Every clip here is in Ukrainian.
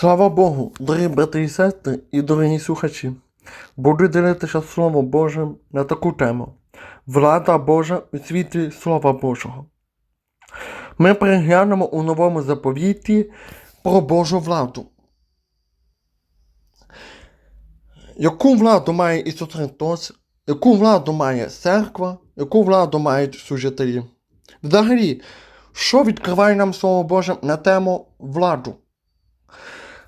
Слава Богу, дорогі брати і сестри і дорогі слухачі. Буду ділитися Словом Божим на таку тему. Влада Божа у світлі Слова Божого. Ми переглянемо у новому заповіті про Божу владу. Яку владу має Ісус Христос, яку владу має церква, яку владу мають служителі? Взагалі, що відкриває нам Слово Боже на тему владу?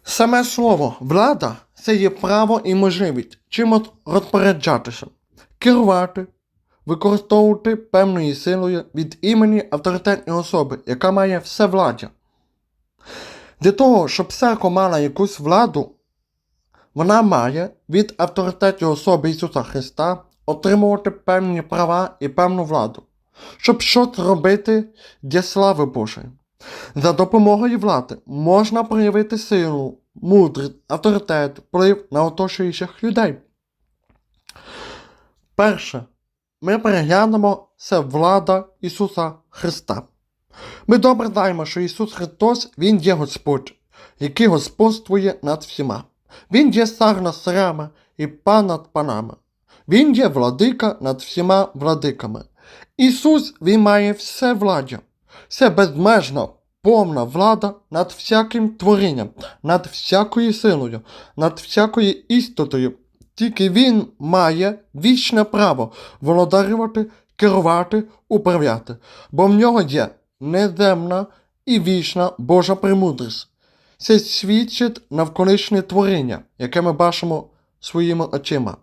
Саме слово влада це є право і можливість чимось розпоряджатися, керувати, використовувати певною силою від імені авторитетної особи, яка має всевладдя. Для того, щоб церква мала якусь владу, вона має від авторитетної особи Ісуса Христа отримувати певні права і певну владу, щоб щось робити для слави Божої. За допомогою влади можна проявити силу, мудрість, авторитет, вплив на оточуючих людей. Перше, ми переглянемо це влада Ісуса Христа. Ми добре знаємо, що Ісус Христос Він є Господь, який господствує над всіма. Він є цар над царями і пан над панами. Він є владика над всіма владиками. Ісус Він має все владдя. Це безмежна повна влада над всяким творінням, над всякою силою, над всякою істотою. Тільки Він має вічне право володарювати, керувати, управляти, бо в нього є неземна і вічна Божа премудрість. Це свідчить навколишнє творіння, яке ми бачимо своїми очима,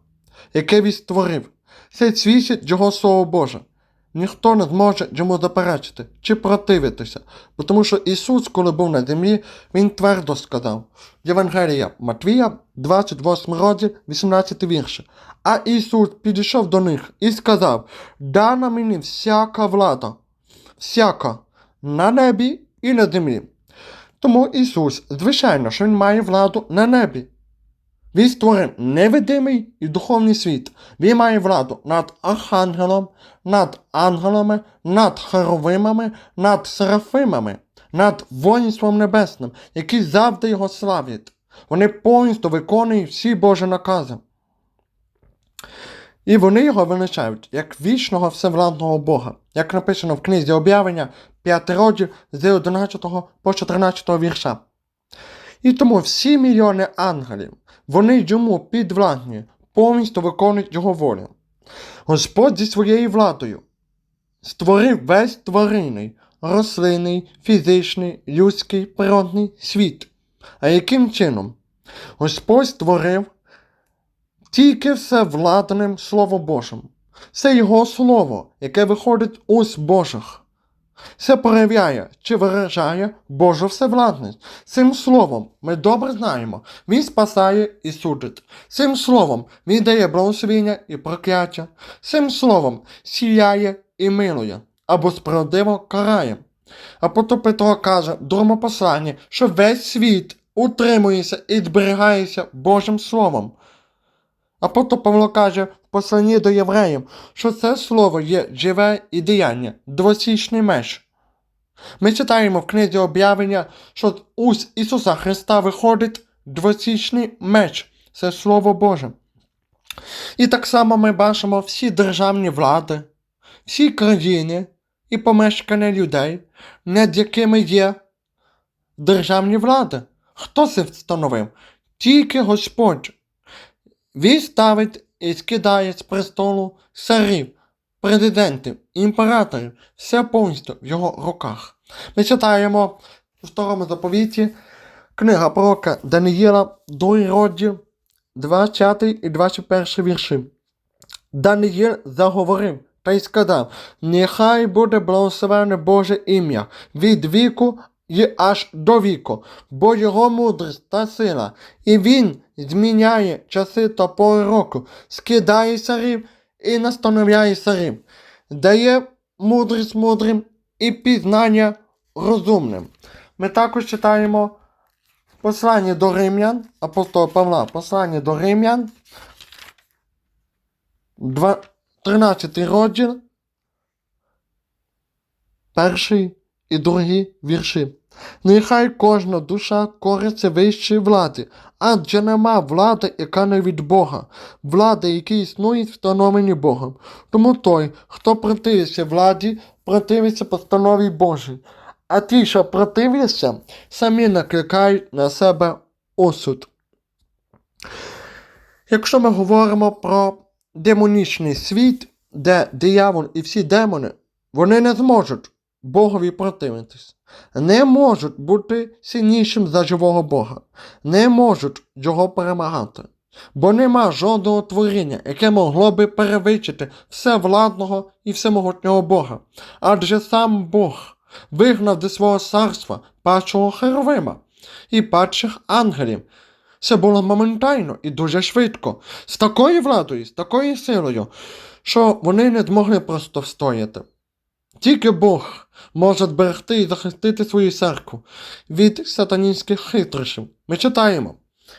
яке він створив. Це свідчить Його Слово Боже. Ніхто не зможе йому заперечити чи противитися, тому що Ісус, коли був на землі, Він твердо сказав. Євангелія Матвія, 28 розділ, 18 вірше. А Ісус підійшов до них і сказав: Дана мені всяка влада, всяка на небі і на землі. Тому Ісус, звичайно, що Він має владу на небі. Він створив невидимий і духовний світ. Він має владу над архангелом, над ангелами, над хоровимами, над серафимами, над воїнством небесним, які завжди його славлять. Вони повністю виконують всі Божі накази. І вони його величають як вічного всевладного Бога, як написано в книзі об'явлення 5 розділ з 11 по 14 вірша. І тому всі мільйони ангелів, вони йому підвладні, повністю виконують його волю. Господь зі своєю владою створив весь тваринний, рослинний, фізичний, людський, природний світ. А яким чином? Господь створив тільки все владним Словом Божим. Це Його Слово, яке виходить уз Божих. Це проявляє чи виражає Божу всевладність. Цим словом ми добре знаємо, Він спасає і судить. Цим словом Він дає благословення і прокляття. Цим словом сіяє і милує, або справедливо карає. Апостол Петро каже в другому посланні, що весь світ утримується і зберігається Божим Словом. Апостол Павло каже посланні до євреїв, що це слово є живе і діяння, двосічний меч. Ми читаємо в книзі об'явлення, що уст Ісуса Христа виходить двосічний меч, це Слово Боже. І так само ми бачимо всі державні влади, всі країни і помешкання людей, над якими є державні влади. Хто це встановив? Тільки Господь. Він ставить і скидає з престолу царів, президентів, імператорів, все повністю в його руках. Ми читаємо у старому заповіті книга пророка Даниїла, другий розділ, 20 і 21 вірші. Даниїл заговорив та й сказав: Нехай буде благословене Боже ім'я від віку і аж до віку, бо його мудрість та сила, і він зміняє часи та пори року, скидає царів і настановляє царів, дає мудрість мудрим і пізнання розумним. Ми також читаємо послання до римлян, апостола Павла, послання до римлян, два- 13 розділ, перший і другі вірші. Нехай кожна душа кориться вищої влади, адже нема влади, яка не від Бога, влади, які існують, встановлені Богом. Тому той, хто противиться владі, противиться постанові Божій, а ті, що противляться, самі накликають на себе осуд. Якщо ми говоримо про демонічний світ, де диявол і всі демони, вони не зможуть Богові противитись, не можуть бути сильнішим за живого Бога, не можуть його перемагати, бо нема жодного творіння, яке могло би перевищити всевладного і всемогутнього Бога. Адже сам Бог вигнав до свого царства падшого Херовима і падших ангелів. Це було моментально і дуже швидко, з такою владою, з такою силою, що вони не змогли просто встояти. Тільки Бог може зберегти і захистити свою церкву від сатанінських хитрощів. Ми читаємо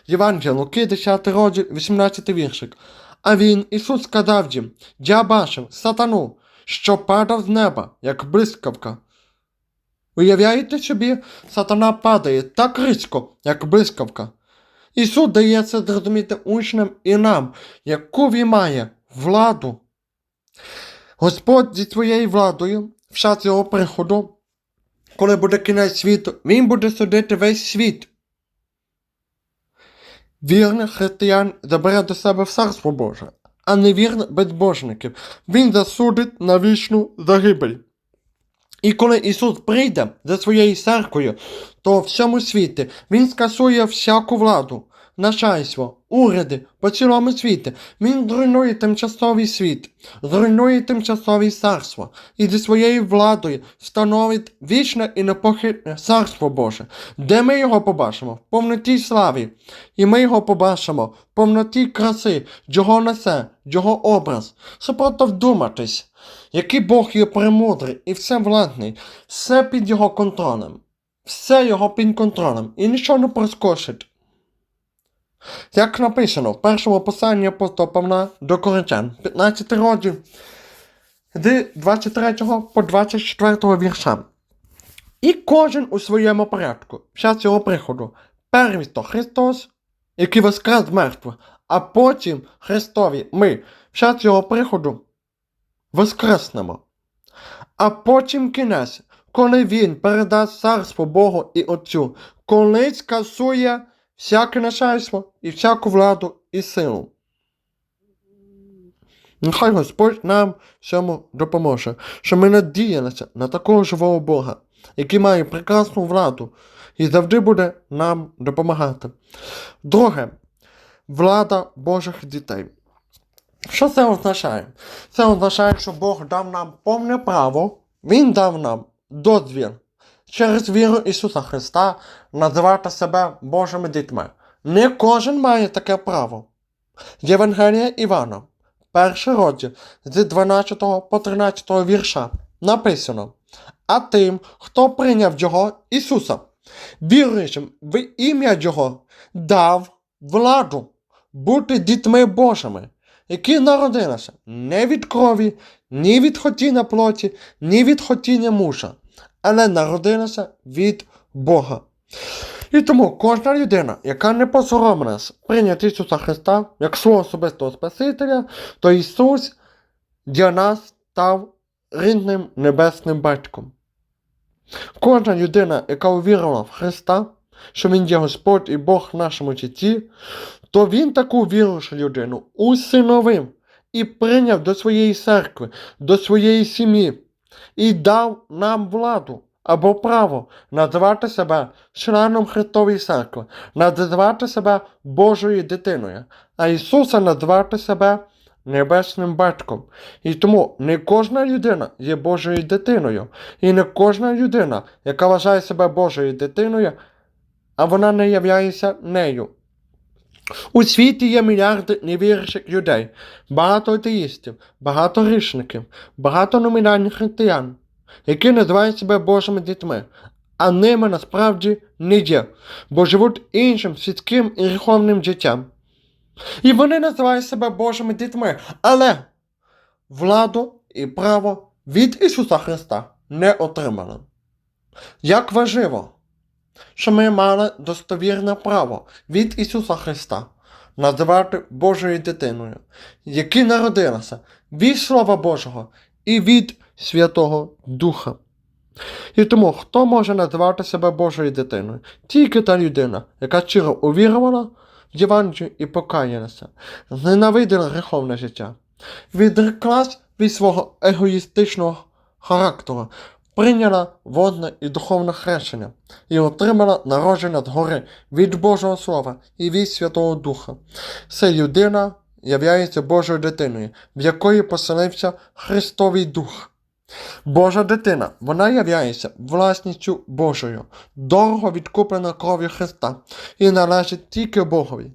Євангелія Луки, 10 розділ, 18 віршик. А він, Ісус, сказав їм, я бачив сатану, що падав з неба, як блискавка. Уявляєте собі, сатана падає так різко, як блискавка. Ісус дає це зрозуміти учням і нам, яку він має владу. Господь зі своєю владою, в час його приходу, коли буде кінець світу, Він буде судити весь світ. Вірних християн забере до себе в царство Боже, а невірних безбожників Він засудить на вічну загибель. І коли Ісус прийде за своєю церквою, то в всьому світі Він скасує всяку владу, начальство, уряди по цілому світі. Він зруйнує тимчасовий світ, зруйнує тимчасові царство і зі своєю владою встановить вічне і непохитне царство Боже, де ми його побачимо в повноті славі, і ми його побачимо в повноті краси, його несе, його образ. Це просто вдуматись, який Бог є премудрий і всевладний, все під його контролем, все його під контролем, і нічого не проскочить. Як написано в першому посланні апостола Павла до Коринтян, 15 розділ, з 23 по 24 вірша. І кожен у своєму порядку, в час його приходу, перший то Христос, який воскрес з мертвих, а потім Христові ми, в час його приходу, воскреснемо. А потім кінець, коли він передасть царство Богу і Отцю, коли скасує всяке начальство і всяку владу і силу. Нехай Господь нам всьому допоможе, що ми надіялися на такого живого Бога, який має прекрасну владу і завжди буде нам допомагати. Друге, влада Божих дітей. Що це означає? Це означає, що Бог дав нам повне право, Він дав нам дозвіл через віру Ісуса Христа називати себе Божими дітьми. Не кожен має таке право. Євангелія Івана, перший розділ з 12 по 13 вірша написано: А тим, хто прийняв Його Ісуса, віруючим в ім'я Його, дав владу бути дітьми Божими, які народилися не від крові, ні від хотіння плоті, ні від хотіння мужа, але народилися від Бога. І тому кожна людина, яка не посоромилась прийняти Ісуса Христа як свого особистого Спасителя, то Ісус для нас став рідним небесним батьком. Кожна людина, яка увірила в Христа, що Він є Господь і Бог в нашому житті, то Він таку віруючу людину усиновив і прийняв до своєї церкви, до своєї сім'ї і дав нам владу або право називати себе членом Христової церкви, називати себе Божою дитиною, а Ісуса називати себе Небесним батьком. І тому не кожна людина є Божою дитиною, і не кожна людина, яка вважає себе Божою дитиною, а вона не являється нею. У світі є мільярди невіруючих людей, багато атеїстів, багато грішників, багато номінальних християн, які називають себе Божими дітьми, а ними насправді не є, бо живуть іншим світським і гріховним життям. І вони називають себе Божими дітьми, але владу і право від Ісуса Христа не отримали. Як важливо, що ми мали достовірне право від Ісуса Христа називати Божою дитиною, яка народилася від Слова Божого і від Святого Духа. І тому хто може називати себе Божою дитиною? Тільки та людина, яка щиро увірувала в Євангелію і покаялася, зненавиділа гріховне життя, відреклась від свого егоїстичного характеру, прийняла водне і духовне хрещення і отримала народження згори від Божого Слова і від Святого Духа. Ця людина являється Божою дитиною, в якої поселився Христовий Дух. Божа дитина, вона являється власністю Божою, дорого відкуплена кров'ю Христа і належить тільки Богові.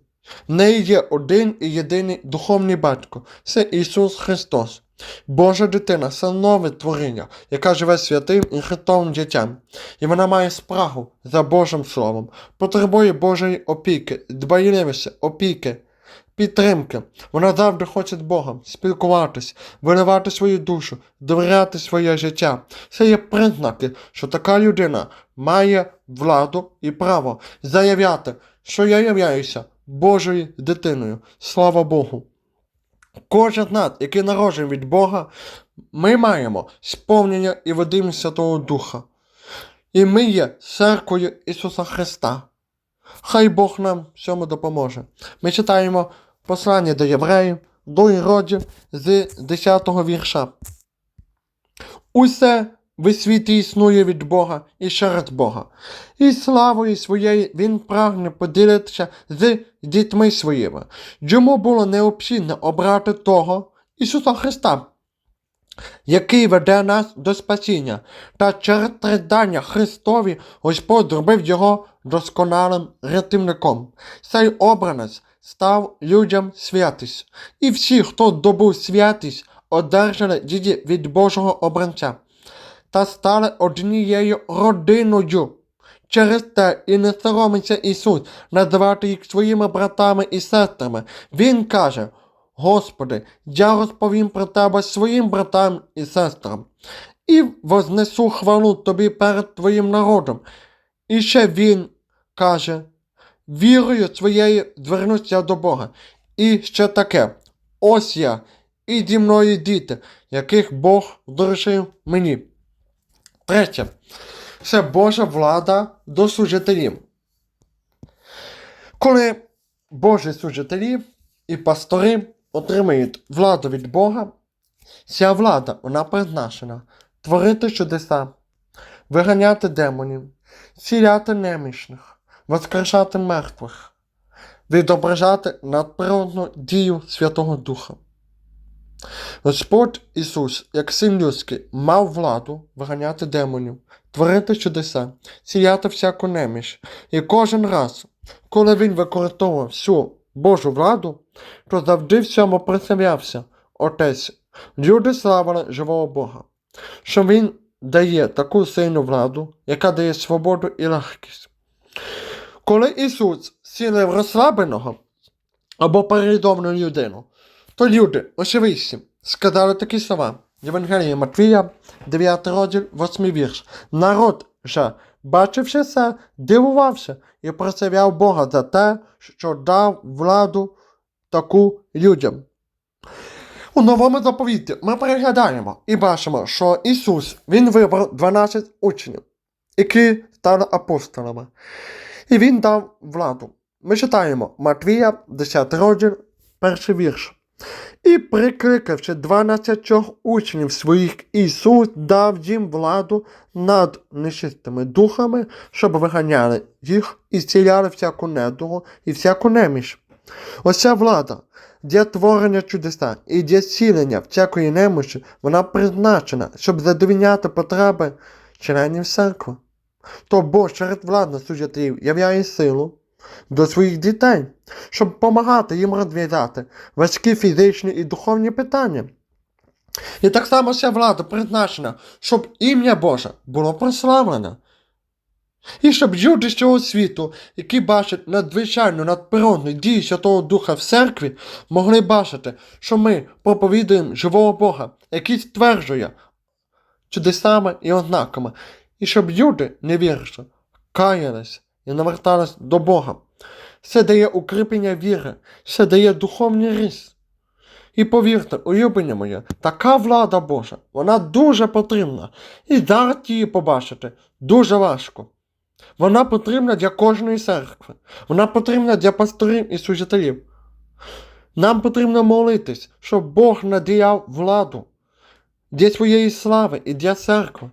В неї є один і єдиний духовний батько це Ісус Христос. Божа дитина це нове творіння, яка живе святим і христовим життям, і вона має спрагу за Божим Словом, потребує Божої опіки, дбайливості, опіки, підтримки. Вона завжди хоче з Богом спілкуватись, виливати свою душу, довіряти своє життя. Це є признаки, що така людина має владу і право заявляти, що я являюся Божою дитиною. Слава Богу. Кожен над, який народжений від Бога, ми маємо сповнення і водим Святого Духа. І ми є церквою Ісуса Христа. Хай Бог нам всьому допоможе. Ми читаємо послання до євреїв, до іродів з 10 вірша. Усе в світі існує від Бога і через Бога. І славою своєю він прагне поділитися з дітьми своїми. Йому було необхідно обрати того Ісуса Христа, який веде нас до спасіння, та через страждання Христові Господь зробив його досконалим рятівником. Цей обранець став людям святість, і всі, хто добув святість, одержали її від Божого обранця та стали однією родиною. Через те і не соромиться Ісус називати їх своїми братами і сестрами. Він каже: Господи, я розповім про тебе своїм братам і сестрам, і вознесу хвалу тобі перед твоїм народом. І ще він каже: вірою своєю звернуся до Бога. І ще таке: ось я і зі мною діти, яких Бог доручив мені. Третє. Це Божа влада до служителів. Коли Божі служителі і пастори отримують владу від Бога, ця влада вона призначена творити чудеса, виганяти демонів, ціляти немічних, воскрешати мертвих, відображати надприродну дію Святого Духа. Господь Ісус, як син людський, мав владу виганяти демонів, творити чудеса, сіяти всяку неміч. І кожен раз, коли він використовував всю Божу владу, то завжди в цьому присявлявся Отець. Люди славили живого Бога, що Він дає таку сильну владу, яка дає свободу і легкість. Коли Ісус сілив розслабленого або передовну людину, то люди, очевидці, сказали такі слова. Євангелія Матвія, 9 розділ, 8 вірш. Народ же, бачивши це, дивувався і прославляв Бога за те, що дав владу таку людям. У новому заповіті ми переглядаємо і бачимо, що Ісус Він вибрав 12 учнів, які стали апостолами. І Він дав владу. Ми читаємо Матвія, 10 розділ, перший вірш. І прикликавши дванадцятьох учнів своїх, Ісус дав їм владу над нечистими духами, щоб виганяли їх і зціляли всяку недугу і всяку неміч. Оця влада для творення чудеса і для зцілення всякої немощі, вона призначена, щоб задовільняти потреби членів церкви. То через владу служителів являє силу до своїх дітей, щоб допомагати їм розв'язати важкі фізичні і духовні питання. І так само ця влада призначена, щоб ім'я Боже було прославлене. І щоб люди з цього світу, які бачать надзвичайну надприродну дію Святого Духа в церкві, могли бачити, що ми проповідуємо живого Бога, який стверджує чудесами і ознаками, і щоб люди, не віривши, каялись і навертались до Бога. Це дає укріплення віри, це дає духовний ріст. І повірте, улюблення моє, така влада Божа, вона дуже потрібна. І зараз її побачити дуже важко. Вона потрібна для кожної церкви. Вона потрібна для пасторів і служителів. Нам потрібно молитись, щоб Бог надіяв владу для своєї слави і для церкви.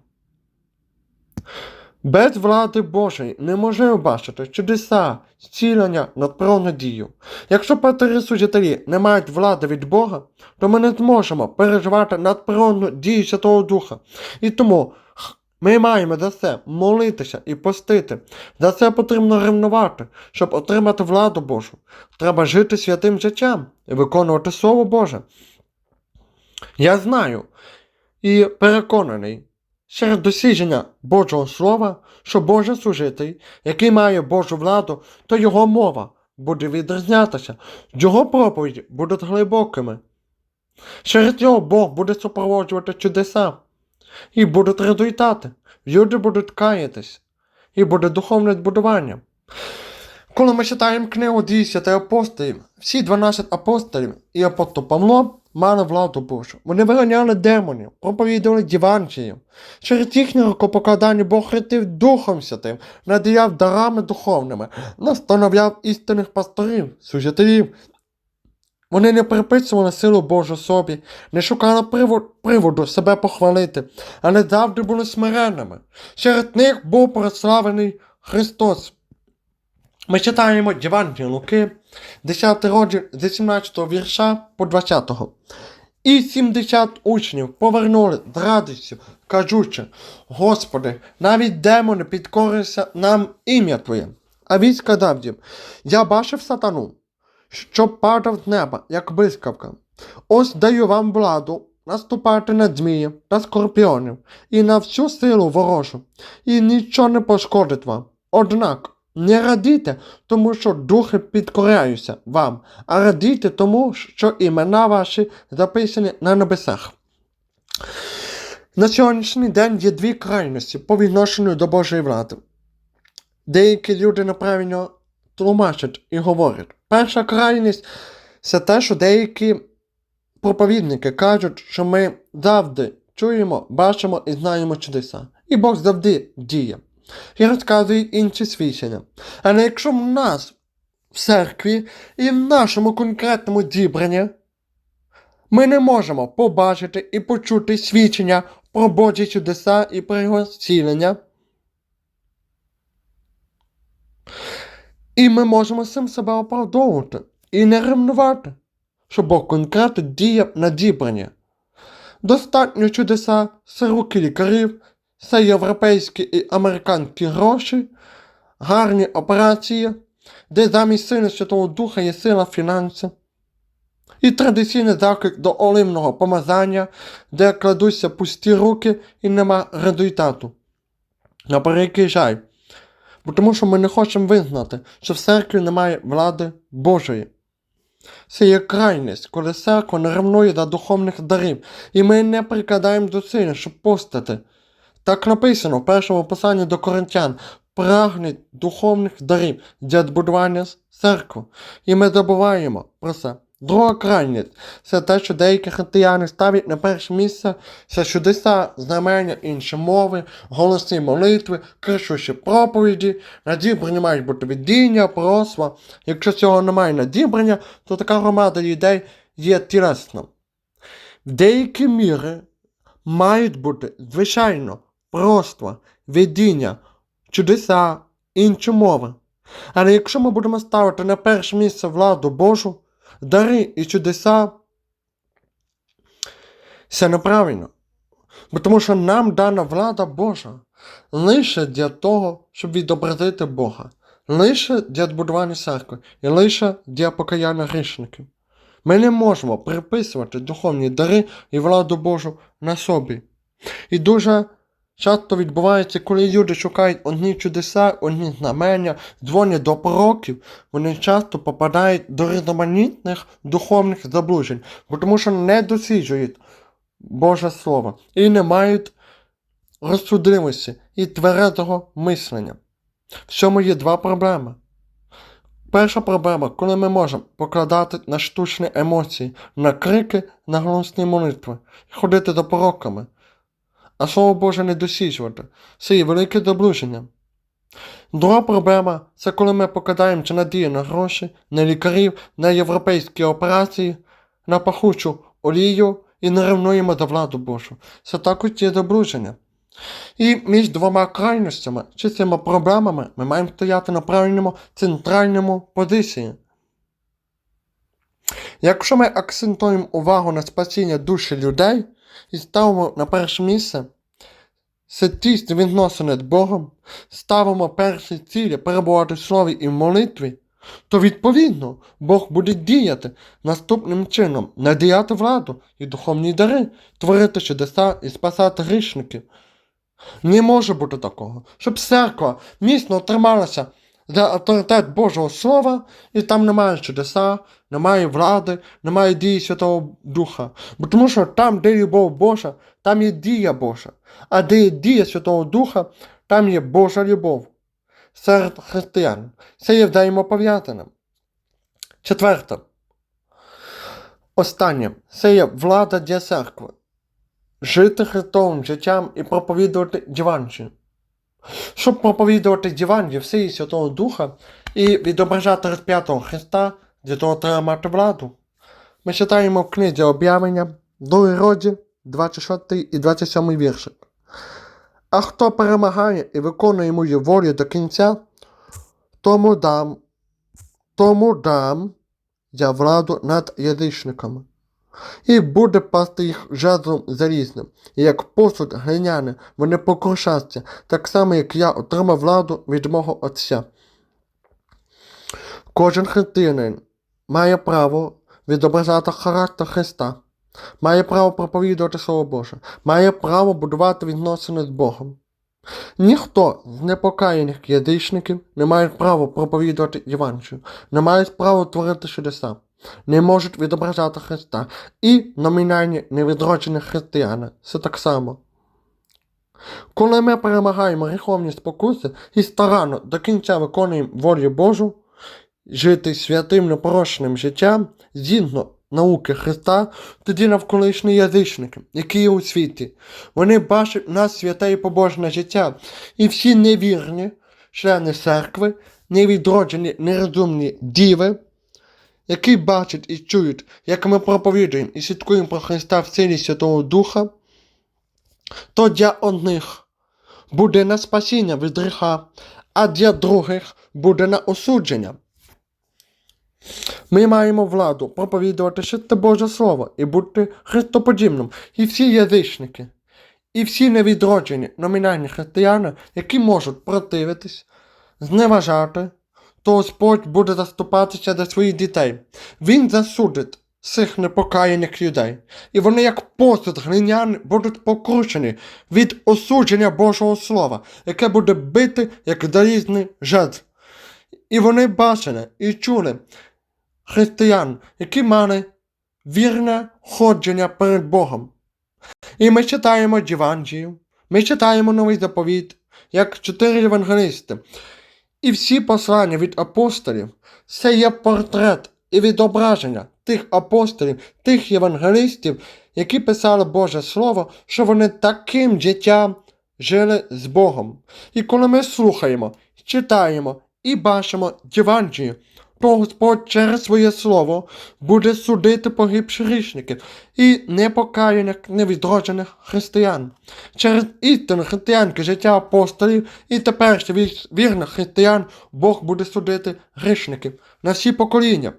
Без влади Божої не можемо бачити чудеса, зцілення, надпровну дію. Якщо пастори служителі не мають влади від Бога, то ми не зможемо переживати надпровну дію Святого Духа. І тому ми маємо за це молитися і постити. За це потрібно ревнувати, щоб отримати владу Божу. Треба жити святим життям і виконувати Слово Боже. Я знаю і переконаний через дослідження Божого Слова, що Божий служитель, який має Божу владу, то його мова буде відрізнятися, його проповіді будуть глибокими. Через цього Бог буде супроводжувати чудеса, і будуть результати. Люди будуть каятись, і буде духовне збудування. Коли ми читаємо книгу дій святих апостолів, всі 12 апостолів і апостол Павло мали владу Божу. Вони виганяли демонів, проповідували Євангелію. Через їхнє рукопокладання Бог хрестив Духом Святим, надіяв дарами духовними, настановляв істинних пасторів, служителів. Вони не приписували силу Божу собі, не шукали привод- приводу себе похвалити, але завжди були смиренними. Серед них був прославлений Христос. Ми читаємо Євангелія Луки, 10 розділ з 18 вірша по 20. І 70 учнів повернули з радістю, кажучи, Господи, навіть демони підкорилися нам ім'я Твоє. А він сказав їм, я бачив сатану, що падав з неба, як блискавка. Ось даю вам владу наступати на змії та скорпіонів і на всю силу ворожу, і нічого не пошкодить вам. Однак не радійте, тому що духи підкоряються вам, а радійте тому, що імена ваші записані на небесах. На сьогоднішній день є дві крайності по відношенню до Божої влади. Деякі люди неправильно тлумачать і говорять. Перша крайність це те, що деякі проповідники кажуть, що ми завжди чуємо, бачимо і знаємо чудеса. І Бог завжди діє. І розказує інші свідчення. Але якщо в нас в церкві і в нашому конкретному зібранні ми не можемо побачити і почути свідчення про Божі чудеса і про його зцілення, і ми можемо цим себе оправдовувати і не ревнувати, що Бог конкретно діє на зібрання. Достатньо чудеса з руки лікарів, це європейські і американські гроші, гарні операції, де замість сили Святого Духа є сила фінансів. І традиційний заклик до оливного помазання, де кладуться пусті руки і нема результату. На жаль. Бо тому що ми не хочемо визнати, що в церкві немає влади Божої. Це є крайність, коли церква не ревнує до духовних дарів, і ми не прикладаємо зусиль, щоб постати. Так написано в першому посланні до коринтян прагнуть духовних дарів для збудування церкви. І ми забуваємо про це. Друга крайність це те, що деякі християни ставлять на перше місце це чудеса, знамення, інші мови, голосні молитви, кричущі проповіді, надібрання мають бути видіння, пророцтва. Якщо цього немає надібрання, то така громада людей є тілесна. В деякі міри мають бути, звичайно, пророцтва, видіння, чудеса, інші мови. Але якщо ми будемо ставити на перше місце владу Божу, дари і чудеса, це неправильно. Бо тому що нам дана влада Божа лише для того, щоб відобразити Бога, лише для збудування церкви і лише для покаяння грішників. Ми не можемо приписувати духовні дари і владу Божу на собі. І дуже часто відбувається, коли люди шукають одні чудеса, одні знамення, дзвонять до пророків, вони часто попадають до різноманітних духовних заблужень, бо тому що не досліджують Боже Слово і не мають розсудливості і тверезого мислення. В цьому є два проблеми. Перша проблема, коли ми можемо покладати на штучні емоції, на крики, на голосні молитви, ходити за пороками, а Слово Боже не досліджувати. Це є велике заблуження. Друга проблема це коли ми покладаємо чи надію на гроші, на лікарів, на європейські операції, на пахучу олію і не ревнуємо за владу Божу. Це також є заблуження. І між двома крайностями чи цими проблемами ми маємо стояти на правильному центральному позиції. Якщо ми акцентуємо увагу на спасіння душі людей і ставимо на перше місце це тісні відносини з Богом, ставимо перші цілі перебувати в слові і в молитві, то відповідно Бог буде діяти наступним чином, надіяти владу і духовні дари, творити чудеса і спасати грішників. Не може бути такого, щоб церква міцно трималася за авторитет Божого Слова, і там немає чудеса, немає влади, немає дії Святого Духа. Бо тому що там, де любов Божа, там є дія Божа. А де є дія Святого Духа, там є Божа любов серед християн. Це є взаємопов'язаним. Четверте. Останнє. Це є влада для церкви. Жити Христовим життям і проповідувати Євангелію. Щоб проповідувати Євангелію в силі Святого Духа і відображати розп'ятого Христа, для того треба мати владу. Ми читаємо в книзі об'явлення, 2 розділ, 26 і 27 віршик. А хто перемагає і виконує мою волю до кінця, тому дам, тому дам я владу над язичниками. І буде пасти їх жезлом залізним, і як посуд глиняний, вони покрушаться, так само, як я отримав владу від мого Отця. Кожен християнин має право відображати характер Христа, має право проповідувати Слово Боже, має право будувати відносини з Богом. Ніхто з непокаяних язичників не має права проповідувати Євангелію, не має права творити чудеса, не можуть відображати Христа. І номінальні невідроджені християни це так само. Коли ми перемагаємо гріховні спокуси і старанно до кінця виконуємо волю Божу, жити святим непорочним життям згідно науки Христа, тоді навколишні язичники, які є у світі, вони бачать нас святе і побожне життя, і всі невірні члени церкви, невідроджені, нерозумні діви, які бачать і чують, як ми проповідуємо і слідкуємо про Христа в силі Святого Духа, то для одних буде на спасіння від гріха, а для других буде на осудження. Ми маємо владу проповідувати чисте Боже Слово і бути христоподібним. І всі язичники, і всі невідроджені номінальні християни, які можуть противитись, зневажати, то Господь буде заступатися за своїх дітей. Він засудить цих непокаяних людей. І вони, як посуд глиняний, будуть покручені від осудження Божого Слова, яке буде бити, як залізний жезл. І вони бачили і чули християн, які мали вірне ходження перед Богом. І ми читаємо Євангелію, ми читаємо новий заповіт, як чотири євангелісти. І всі послання від апостолів це є портрет і відображення тих апостолів, тих євангелістів, які писали Боже Слово, що вони таким життям жили з Богом. І коли ми слухаємо, читаємо і бачимо Євангелію, то Господь через своє слово буде судити погибших грішників і непокаяних невідроджених християн. Через істину християнки життя апостолів і теперішніх вірних християн Бог буде судити грішників на всі покоління.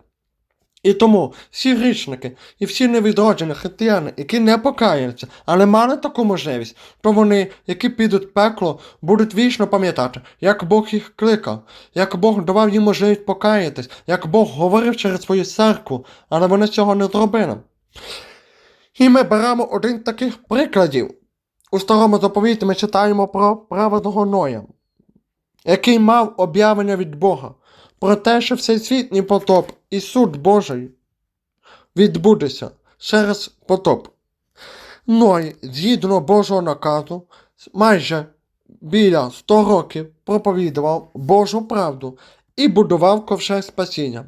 І тому всі грішники і всі невідроджені християни, які не покаються, але мали таку можливість, то вони, які підуть в пекло, будуть вічно пам'ятати, як Бог їх кликав, як Бог давав їм можливість покаятись, як Бог говорив через свою церкву, але вони цього не зробили. І ми беремо один з таких прикладів. У старому заповіті ми читаємо про праведного Ноя, який мав об'явлення від Бога про те, що всесвітній потоп і суд Божий відбудеться через потоп. Ной, згідно Божого наказу, майже біля 100 років проповідував Божу правду і будував ковшег спасіння.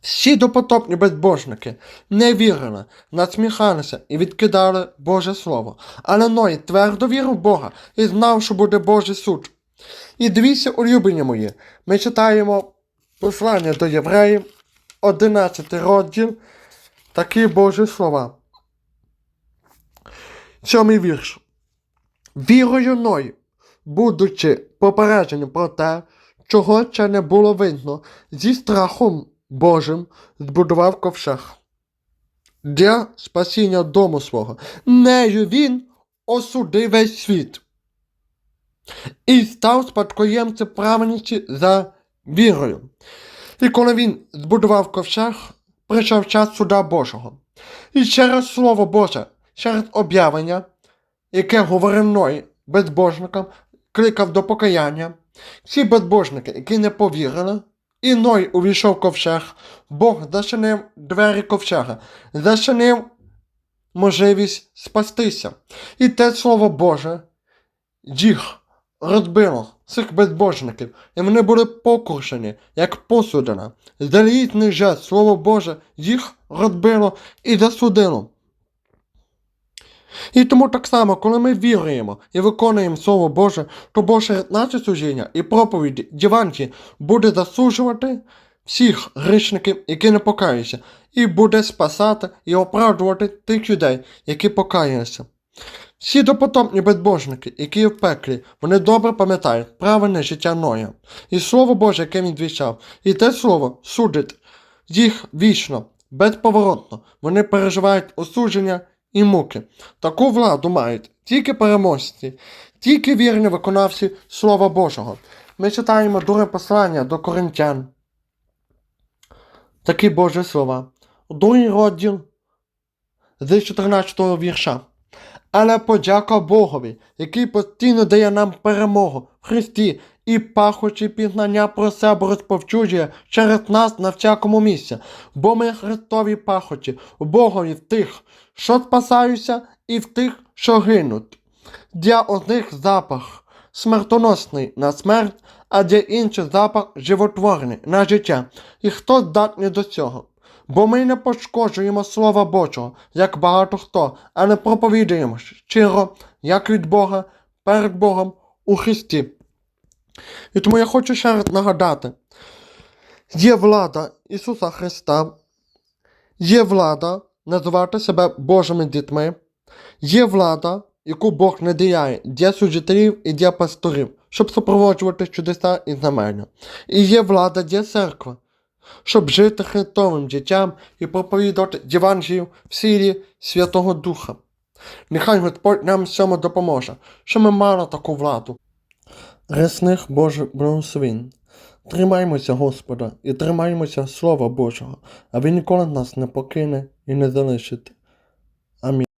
Всі допотопні безбожники не вірили, насміхалися і відкидали Боже Слово. Але Ной твердо вірив Бога і знав, що буде Божий суд. І дивіться, улюблені мої, ми читаємо послання до євреїв, 11 розділ, такі Божі слова. Сьомий вірш. Вірою Ной, будучи попередженим про те, чого ще не було видно, зі страхом Божим збудував ковшах. Для спасіння дому свого. Нею він осудив весь світ. І став спадкоємцем праведності за вірою. І коли він збудував ковчег, прийшов час суда Божого. І через Слово Боже, через об'явлення, яке говорив Ной безбожникам, кликав до покаяння, всі безбожники, які не повірили, і Ной увійшов в ковчег, Бог зачинив двері ковчега, зачинив можливість спастися. І те Слово Боже їх розбило цих безбожників, і вони були покрушені, як посудина. Залізний жест, Слово Боже, їх розбило і засудило. І тому так само, коли ми віруємо і виконуємо Слово Боже, то Боже наше служіння і проповідь Євангелії буде засуджувати всіх грішників, які не покаються, і буде спасати і оправдувати тих людей, які покаялися. Всі допотопні безбожники, які в пеклі, вони добре пам'ятають правильне життя Ноя, і Слово Боже, яке він двічав, і те слово судить їх вічно, безповоротно. Вони переживають осудження і муки. Таку владу мають тільки переможці, тільки вірні виконавці Слова Божого. Ми читаємо друге послання до коринтян. Такі Божі слова. Другий розділ з 14 вірша. Але подяка Богові, який постійно дає нам перемогу в Христі і пахучи пізнання про себе розповчуджує через нас на всякому місці, бо ми Христові пахочі, Богові в тих, що спасаються, і в тих, що гинуть. Для одних запах смертоносний на смерть, а для інших запах животворний на життя. І хто здатний до цього? Бо ми не пошкоджуємо Слова Божого, як багато хто, а не проповідуємо щиро, як від Бога, перед Богом у Христі. І тому я хочу ще раз нагадати: є влада Ісуса Христа, є влада називати себе Божими дітьми, є влада, яку Бог наділяє для служителів і для пасторів, щоб супроводжувати чудеса і знамення. І є влада для церкви, щоб жити Христовим життям і проповідувати Євангелію в силі Святого Духа. Нехай Господь нам цьому допоможе, що ми мали таку владу. Ресних Божих благословень. Тримаймося Господа і тримаймося Слова Божого, а Він ніколи нас не покине і не залишить.